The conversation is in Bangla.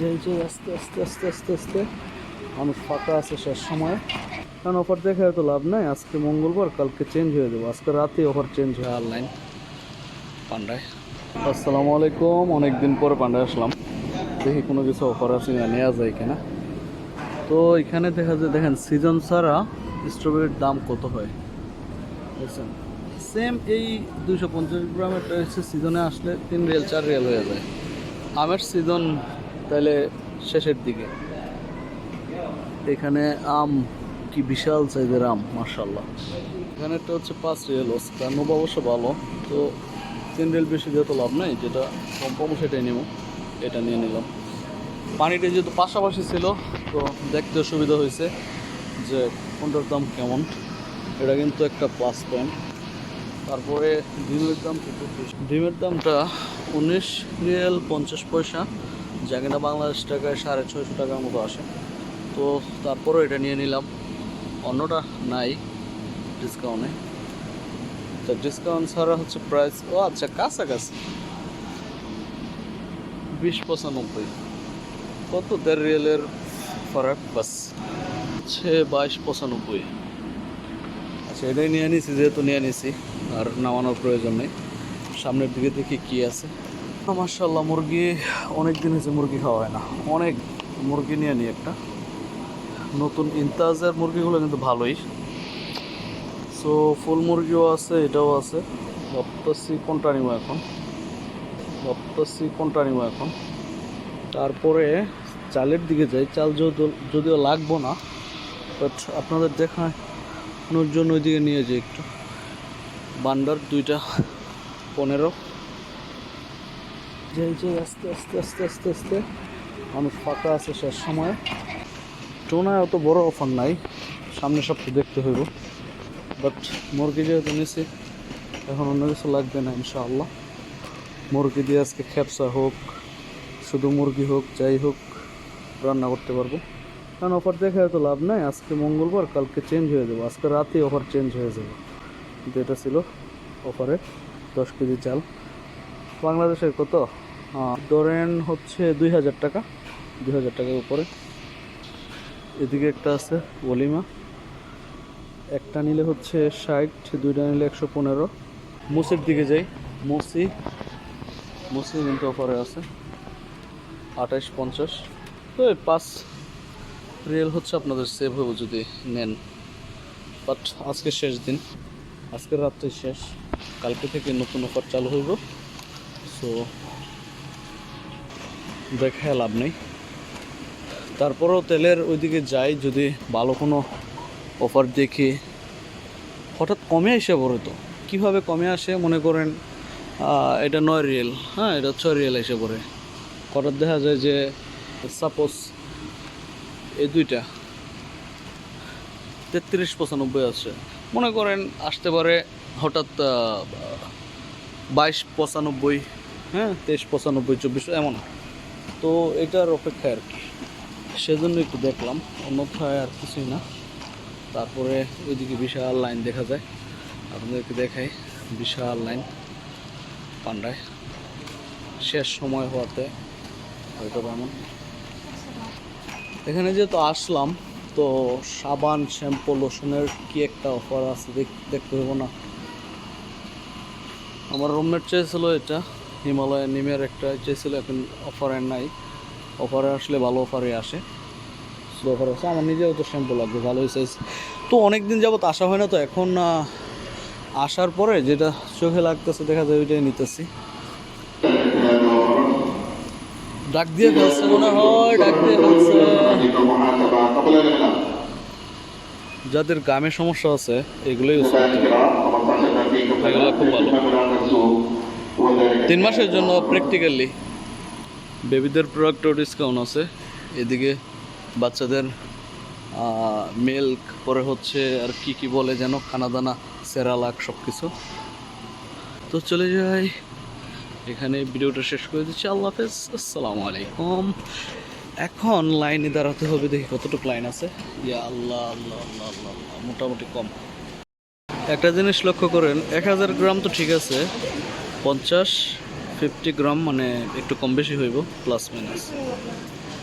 যাই যাই আস্তে আস্তে আস্তে আস্তে আস্তে মানুষ ফাঁকা আছে শেষ সময়। কারণ অফার দেখে তো লাভ নাই। আজকে মঙ্গলবার কালকে চেঞ্জ হয়ে যাব। আজকে রাতে অফার চেঞ্জ হয় অনলাইন পান্ডায়। আসসালামু আলাইকুম। অনেক দিন পরে পান্ডায় আসলাম। দেখি কোনো কিছু অফার আছে না নেওয়া যায় কিনা। তো এখানে দেখা যায় দেখেন সিজন ছাড়া স্ট্রবেরির দাম কত হয়? বুঝছেন সেম এই দুশো পঞ্চাশ গ্রামেরটা হচ্ছে সিজনে আসলে তিন রিয়াল চার রিয়াল হয়ে যায়। আমের সিজন তাহলে শেষের দিকে। এখানে আম, কি বিশাল সাইজের আম মার্শাল্লাহ একটা হচ্ছে পাঁচ রিয়েল ওস্কার নোব অবশ্য ভালো। তো তিন রিয়েল বেশি যেহেতু লাভ নাই, যেটা কম কম সেটাই নেব। এটা নিয়ে নিলাম। পানিটা যেহেতু পাশাপাশি ছিল, তো দেখতে সুবিধা হয়েছে যে কোনটার দাম কেমন। এটা কিন্তু একটা প্লাস পয়েন্ট তারপরে ডিমের দাম। ডিমের দামটা উনিশ রিয়েল পঞ্চাশ পয়সা। কিনা বাংলাদেশ টাকায় সাড়ে ছয়শো টাকার মতো আসে। তো তারপরও এটা নিয়ে নিলাম। অন্যটা নাই ডিসকাউন্টে তো ডিসকাউন্ট ছাড়া হচ্ছে প্রাইস ও আচ্ছা কাছাকাছি। বিশ পঁচানব্বই। কত দেড় রিয়েলের ফারাক? বাস। হচ্ছে বাইশ পঁচানব্বই। আচ্ছা এটাই নিয়ে নিছি, যেহেতু নিয়ে নিছি, আর নামানোর প্রয়োজন নেই। সামনের দিকে দেখি কি আছে। মার্শাল্লাহ মুরগি অনেক দিন হয়েছে মুরগি খাওয়া হয় না। অনেক মুরগি নিয়ে নিই একটা। নতুন ইন্তাজের মুরগিগুলো কিন্তু ভালোই। সো ফুল মুরগিও আছে, এটাও আছে। ভাবতেছি কোনটা নিব এখন? ভাবতেছি কোনটা নিব এখন? তারপরে চালের দিকে যাই। চাল যদিও লাগবো না বাট আপনাদের দেখানোর জন্য ওইদিকে নিয়ে যাই একটু। বান্ডার দুইটা, পনেরো। যাই যে, আস্তে আস্তে আস্তে আস্তে আস্তে। মানুষ ফাঁকা আছে শেষ সময়। টোনায় অত বড় অফার নাই। সামনে সপ্তাহে দেখতে হইব। বাট মুরগি যেহেতু নিছি, এখন অন্য কিছু লাগবে না, ইনশাআল্লাহ। মুরগি দিয়ে আজকে খেপসা হোক, শুধু মুরগি হোক, যাই হোক, রান্না করতে পারব। কারণ অফার দেখে তো লাভ নাই। আজকে মঙ্গলবার, কালকে চেঞ্জ হয়ে যাব। আজকে রাতে অফার চেঞ্জ হয়ে যাবে। কিন্তু এটা ছিল অফারে দশ কেজি চাল। বাংলাদেশের কত? ধরেন হচ্ছে দুই হাজার টাকা। দুই হাজার টাকার উপরে। এদিকে একটা আছে, ওলিমা। একটা নিলে হচ্ছে ষাট, দুইটা নিলে একশো পনেরো। মুসির দিকে যাই। মুসি মুসি কিন্তু অফারে আছে। আঠাশ পঞ্চাশ। তো পাঁচ রিয়েল হচ্ছে আপনাদের সেভ হবে যদি নেন। বাট আজকে শেষ দিন। আজকের রাত্রে শেষ। কালকে থেকে নতুন অফার চালু হইব। সো, দেখায় লাভ নেই। তারপরেও তেলের ওইদিকে যাই, যদি ভালো কোনো অফার দেখি। হঠাৎ কমে এসে পড়ে তো। কীভাবে কমে আসে মনে করেন এটা নয় রিয়েল হ্যাঁ এটা ছয় রিয়েল এসে পড়ে। হঠাৎ দেখা যায় যে সাপোজ এই দুইটা তেত্রিশ পঁচানব্বই আছে। মনে করেন, আসতে পারে হঠাৎ বাইশ পঁচানব্বই হ্যাঁ। তেইশ, পঁচানব্বই, চব্বিশ, এমন। তো এটার অপেক্ষায় আর কি। সেজন্য একটু দেখলাম, অন্যথায় আর কিছুই না। তারপরে ওইদিকে বিশাল লাইন দেখা যায়। আপনাদেরকে দেখাই, বিশাল লাইন পান্ডায়। শেষ সময় হওয়াতে হয়তো এমন। এখানে যেহেতু আসলাম, তো সাবান, শ্যাম্পু, লোশনের কি একটা অফার আছে দেখতে হব না। আমার রুমমেট চেয়েছিল এটা। হিমালয় নিমের একটা চেয়েছিল এখন অফারে নাই। অফারে আসলে ভালো অফারে আসে। অফার আছে আমার নিজেও তো শ্যাম্পু লাগবে ভালোই সাইজ তো অনেক দিন যাবত আসা হয় না তো, এখন আসার পরে যেটা চোখে লাগতেছে, দেখা যায় ওইটাই নিতেছি। ডাক দিয়ে মনে হয় ডাক দিয়ে যাদের গামে সমস্যা আছে, এগুলোই এগুলো খুব ভালো। তিন মাসের জন্য প্র্যাকটিক্যালি বেবিদের প্রোডাক্টও ডিসকাউন্ট আছে। এদিকে বাচ্চাদের মিল্ক পরে হচ্ছে আর কি কি বলে যেন খানা খানাদানা সেরালাক সব কিছু তো চলে যাই। এখানে ভিডিওটা শেষ করে দিচ্ছি। আল্লাহ হাফেজ। আসসালামু আলাইকুম। এখন লাইনে দাঁড়াতে হবে। দেখি কতটুকু লাইন আছে। ইয়া আল্লাহ আল্লাহ আল্লাহ আল্লাহ আল্লাহ, মোটামুটি কম। একটা জিনিস লক্ষ্য করেন এক হাজার গ্রাম তো ঠিক আছে। পঞ্চাশ ফিফটি গ্রাম মানে একটু কম বেশি হইব প্লাস মাইনাস